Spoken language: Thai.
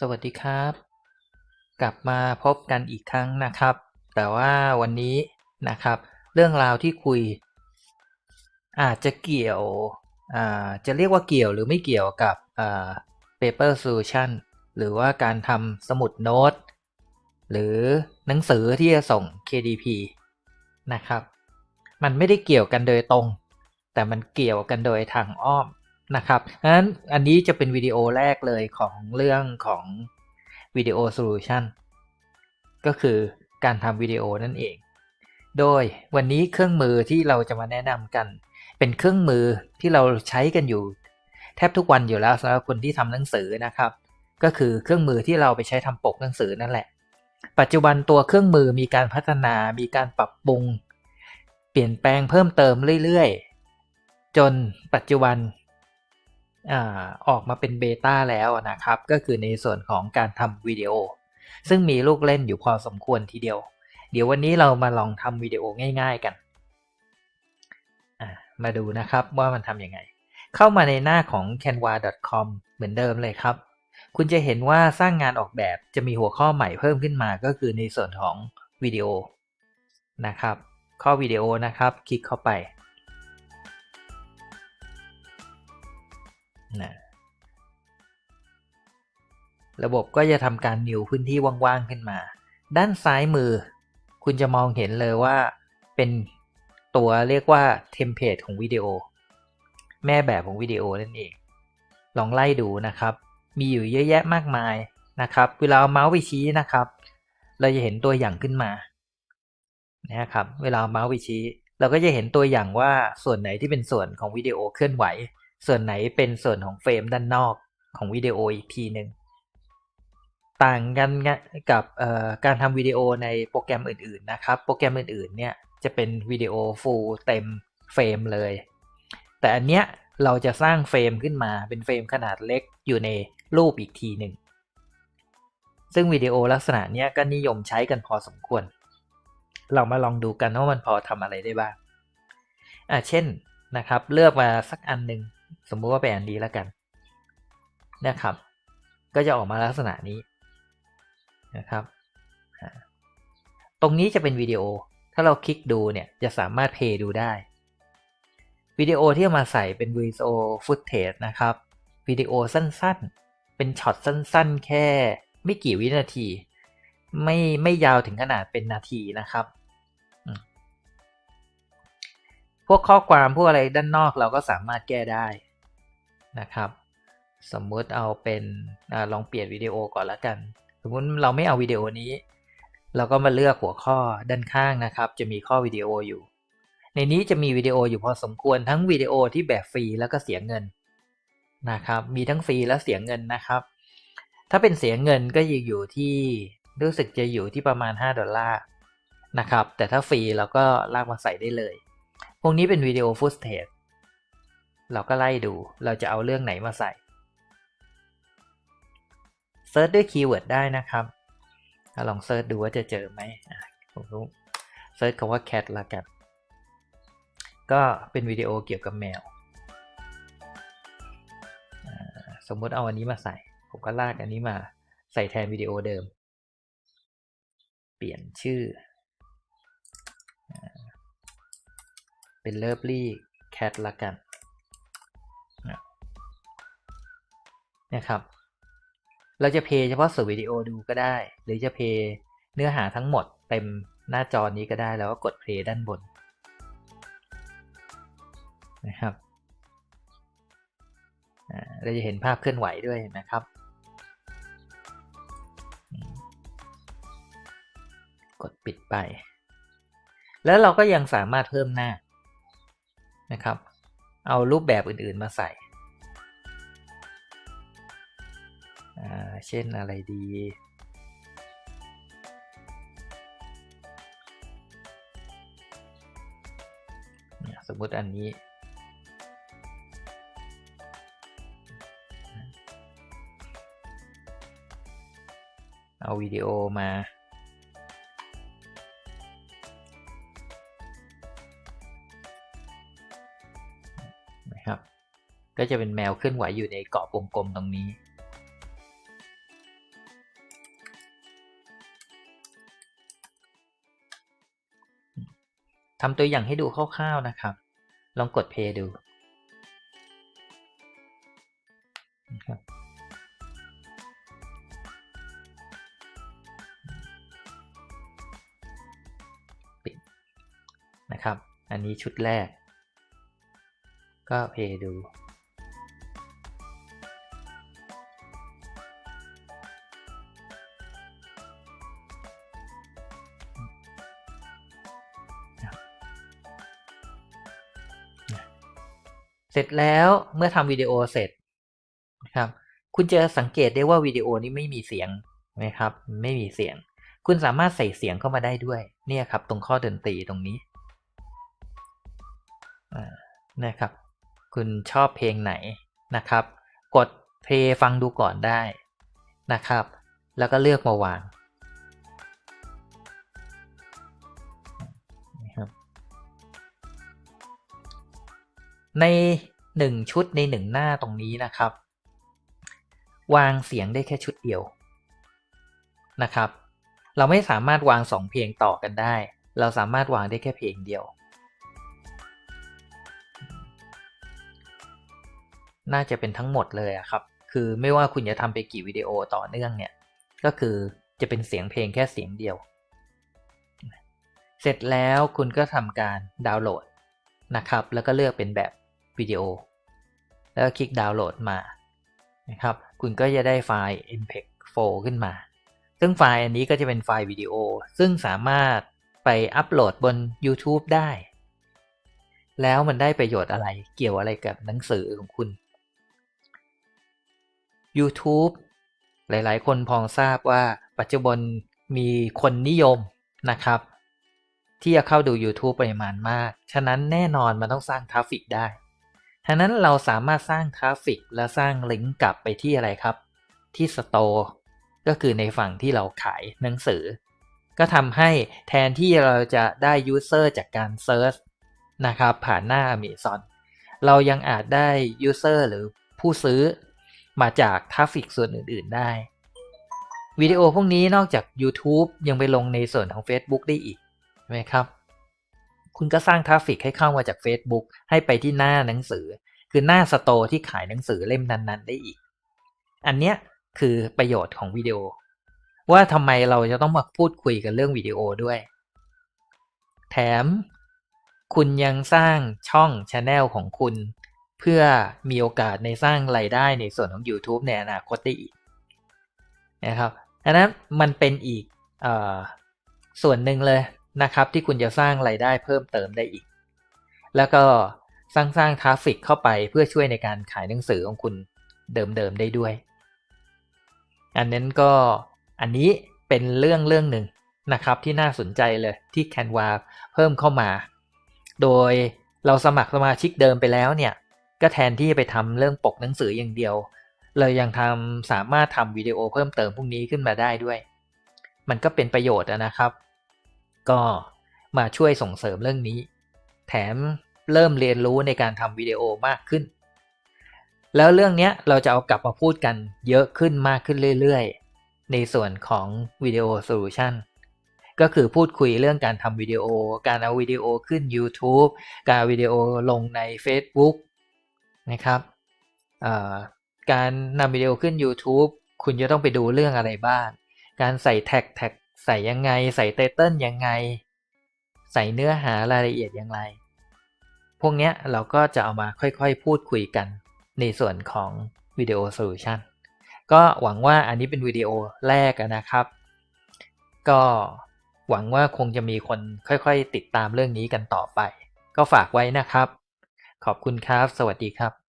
สวัสดีครับ กลับมาพบกันอีกครั้งนะครับ แต่ว่าวันนี้นะครับ เรื่องราวที่คุย อาจจะเกี่ยวจะเรียกว่าเกี่ยวหรือไม่เกี่ยวกับ paper solution หรือว่าการทำสมุดโน้ต หรือหนังสือที่จะส่ง KDP นะครับ มันไม่ได้เกี่ยวกันโดยตรง แต่มันเกี่ยวกันโดยทางอ้อม นะครับดังนั้นอันนี้จะเป็นวิดีโอแรกเลยของเรื่องของวิดีโอโซลูชันก็คือการทำวิดีโอนั่นเอง โดยวันนี้เครื่องมือที่เราจะมาแนะนำกัน เป็นเครื่องมือที่เราใช้กันอยู่ แทบทุกวันอยู่แล้วสำหรับคนที่ทำหนังสือนะครับ ก็คือเครื่องมือที่เราไปใช้ทำปกหนังสือนั่นแหละ ปัจจุบันตัวเครื่องมือมีการพัฒนา มีการปรับปรุง เปลี่ยนแปลงเพิ่มเติมเรื่อยๆ จนปัจจุบัน อออกมาเป็นเบต้าแล้วนะครับ ก็คือในส่วนของการทำวิดีโอ ซึ่งมีลูกเล่นอยู่พอสมควรทีเดียว เดี๋ยววันนี้เรามาลองทำวิดีโอง่าย ๆกัน มาดูนะครับว่ามันทำยังไง เข้ามาในหน้าของ canva.com เหมือนเดิมเลยครับ คุณจะเห็นว่าสร้างงานออกแบบจะมีหัวข้อใหม่เพิ่มขึ้นมาก็คือในส่วนของวิดีโอนะครับ ข้อวิดีโอนะครับ คลิกเข้าไป นะระบบก็จะทำการนิวพื้นที่ว่างๆขึ้นมา ด้านซ้ายมือ คุณจะมองเห็นเลยว่าเป็นตัวเรียกว่าเทมเพลตของวิดีโอ แม่แบบของวิดีโอนั่นเอง ลองไล่ดูนะครับ มีอยู่เยอะแยะมากมายนะครับเวลาเมาส์ไปชี้นะครับ เราจะเห็นตัวอย่างขึ้นมานะครับเวลาเมาส์ไปชี้ เราก็จะเห็นตัวอย่างว่าส่วนไหนที่เป็นส่วนของวิดีโอเคลื่อนไหว ส่วนไหนเป็นส่วนของเฟรมด้านนอกของวิดีโออีกทีหนึ่งต่างกันกับการทำวิดีโอในโปรแกรมอื่นๆนะครับ โปรแกรมอื่นๆเนี่ยจะเป็นวิดีโอฟูลเต็มเฟรมเลย แต่อันเนี้ยเราจะสร้างเฟรมขึ้นมาเป็นเฟรมขนาดเล็กอยู่ในรูปอีกทีหนึ่ง ซึ่งวิดีโอลักษณะเนี้ยก็นิยมใช้กันพอสมควร เรามาลองดูกันว่ามันพอทำอะไรได้บ้างอะเช่นนะครับ เลือกมาสักอันหนึ่ง สมมุติว่าเป็นอันนี้แล้วกันนะครับ ก็จะออกมาลักษณะนี้นะครับ ตรงนี้จะเป็นวิดีโอ ถ้าเราคลิกดูเนี่ยจะสามารถเพย์ดูได้ วิดีโอที่เอามาใส่เป็นวิดีโอฟุตเทจนะครับ วิดีโอสั้นๆ เป็นช็อตสั้นๆ แค่ไม่กี่วินาที ไม่ไม่ยาวถึงขนาดเป็นนาทีนะครับ พวกข้อความพวกอะไรด้านนอกเราก็สามารถแก้ได้ นะครับ สมมุติเอาเป็นอลองเปลี่ยนวิดีโอก่อนละกัน สมมุติเราไม่เอาวิดีโอนี้ เราก็มาเลือกหัวข้อด้านข้างนะครับ จะมีข้อวิดีโออยู่ ในนี้จะมีวิดีโออยู่พอสมควรทั้งวิดีโอที่แบบฟรีแล้วก็เสียเงินนะครับ มีทั้งฟรีและเสียเงินนะครับ ถ้าเป็นเสียเงินก็อยู่อยู่ที่รู้สึกจะอยู่ที่ประมาณ 5 ดอลลาร์นะครับ แต่ถ้าฟรีเราก็ลากมาใส่ได้เลย พวกนี้เป็นวิดีโอฟุตเทจ เราก็ไล่ดู เราจะเอาเรื่องไหนมาใส่เซิร์ชด้วยคีย์เวิร์ดได้นะครับลองเซิร์ชดูว่าจะเจอไหมผมรู้เซิร์ชคำว่า cat ละกัน ก็เป็นวิดีโอเกี่ยวกับแมว สมมติเอาอันนี้มาใส่ ผมก็ลากอันนี้มาใส่แทนวิดีโอเดิม เปลี่ยนชื่อ เป็น lovely cat ละกัน นะครับ เราจะเพย์เฉพาะส่วนวิดีโอดูก็ได้ หรือจะเพย์เนื้อหาทั้งหมดเต็มหน้าจอนี้ก็ได้แล้วก็กดเพย์ด้านบนนะครับเราจะเห็นภาพเคลื่อนไหวด้วยนะครับ กดปิดไป แล้วเราก็ยังสามารถเพิ่มหน้านะครับ เอารูปแบบอื่นๆมาใส่ เช่นอะไรดี สมมุติอันนี้ เอาวิดีโอมานะครับ ก็จะเป็นแมวเคลื่อนไหวอยู่ในเกาะวงกลมตรงนี้ ทำตัวอย่างให้ดูคร่าวๆนะครับ ลองกดเพย์ดูปิดนะครับ อันนี้ชุดแรก ก็เพย์ดู เสร็จแล้วเมื่อทำวิดีโอเสร็จนะครับคุณจะสังเกตได้ว่าวิดีโอนี้ไม่มีเสียงนะครับ ไม่มีเสียง คุณสามารถใส่เสียงเข้ามาได้ด้วยเนี่ยครับ ตรงข้อดนตรีตรงนี้นะครับ คุณชอบเพลงไหนนะครับ กดเพลฟังดูก่อนได้นะครับ แล้วก็เลือกมาวาง ในหนึ่งชุดในหนึ่งหน้าตรงนี้นะครับ วางเสียงได้แค่ชุดเดียวนะครับ เราไม่สามารถวางสองเพลงต่อกันได้ เราสามารถวางได้แค่เพลงเดียว น่าจะเป็นทั้งหมดเลยอะครับ คือไม่ว่าคุณจะทำไปกี่วิดีโอต่อเนื่องเนี่ย ก็คือจะเป็นเสียงเพลงแค่เสียงเดียว เสร็จแล้วคุณก็ทำการดาวน์โหลดนะครับ แล้วก็เลือกเป็นแบบ วิดีโอ แล้วคลิกดาวน์โหลดมานะครับ คุณก็จะได้ไฟล์ MPEG 4 ขึ้นมา ซึ่งไฟล์อันนี้ก็จะเป็นไฟล์วิดีโอ ซึ่งสามารถไปอัปโหลดบน YouTube ได้ แล้วมันได้ประโยชน์อะไรเกี่ยวอะไรกับหนังสือของคุณ YouTube หลายๆ คนพองทราบว่าปัจจุบันมีคนนิยมนะครับ ที่จะเข้าดู YouTube ปริมาณมาก ฉะนั้นแน่นอนมันต้องสร้างทราฟฟิกได้ ฉะนั้นเราสามารถสร้างทราฟิกและสร้างลิงก์กลับไปที่อะไรครับ ที่สโตร์ก็คือในฝั่งที่เราขายหนังสือ ก็ทำให้แทนที่เราจะได้ยูเซอร์จากการเซิร์ชนะครับผ่านหน้า Amazon เรายังอาจได้ยูเซอร์หรือผู้ซื้อมาจากทราฟฟิกส่วนอื่น ๆ ได้วิดีโอพวกนี้นอกจาก YouTube ยังไปลงในส่วนของ Facebook ได้อีกใช่ไหมครับ คุณก็สร้างทราฟฟิกให้เข้ามาจาก Facebook ให้ไปที่หน้าหนังสือ คือหน้าสโตร์ที่ขายหนังสือเล่มนั้นๆ ได้อีก อันเนี้ยคือประโยชน์ของวิดีโอ ว่าทำไมเราจะต้องมาพูดคุยกันเรื่องวิดีโอด้วย แถมคุณยังสร้างช่องช anel ของคุณ เพื่อมีโอกาสในสร้างไรายได้ในส่วนของ YouTube ในอนาคตได้อีกนะครับอันนั้นมันเป็นอีกออส่วนหนึ่งเลย นะครับที่คุณจะสร้างไรายได้เพิ่มเติมได้อีก แล้วก็สร้างสร้างทราฟิกเข้าไปเพื่อช่วยในการขายหนังสือของคุณเดิมๆได้ด้วย อันนั้นก็อันนี้เป็นเรื่องเรื่องหนึ่งนะครับที่น่าสนใจเลยที่ Canva เพิ่มเข้ามา โดยเราสมัครสมาชิกเดิมไปแล้วเนี่ย ก็แทนที่จะไปทำเรื่องปกหนังสืออย่างเดียว เรายังทำสามารถทำวิดีโอเพิ่มเติมพวกนี้ขึ้นมาได้ด้วย มันก็เป็นประโยชน์นะครับ ก็มาช่วยส่งเสริมเรื่องนี้ แถมเริ่มเรียนรู้ในการทำวิดีโอมากขึ้น แล้วเรื่องนี้เราจะเอากลับมาพูดกันเยอะขึ้นมากขึ้นเรื่อยๆ ในส่วนของวิดีโอโซลูชันก็คือพูดคุยเรื่องการทำวิดีโอ การเอาวิดีโอขึ้น YouTube การวิดีโอลงใน Facebook นะครับการนำวิดีโอขึ้น YouTube คุณจะต้องไปดูเรื่องอะไรบ้าง การใส่แท็กแท็ก ใส่ยังไง ใส่ไตเติลยังไง ใส่เนื้อหารายละเอียดอย่างไร พวกนี้เราก็จะเอามาค่อยๆพูดคุยกันในส่วนของวิดีโอโซลูชันก็หวังว่าอันนี้เป็นวิดีโอแรกนะครับ ก็หวังว่าคงจะมีคนค่อยๆ ติดตามเรื่องนี้กันต่อไป ก็ฝากไว้นะครับ ขอบคุณครับ สวัสดีครับ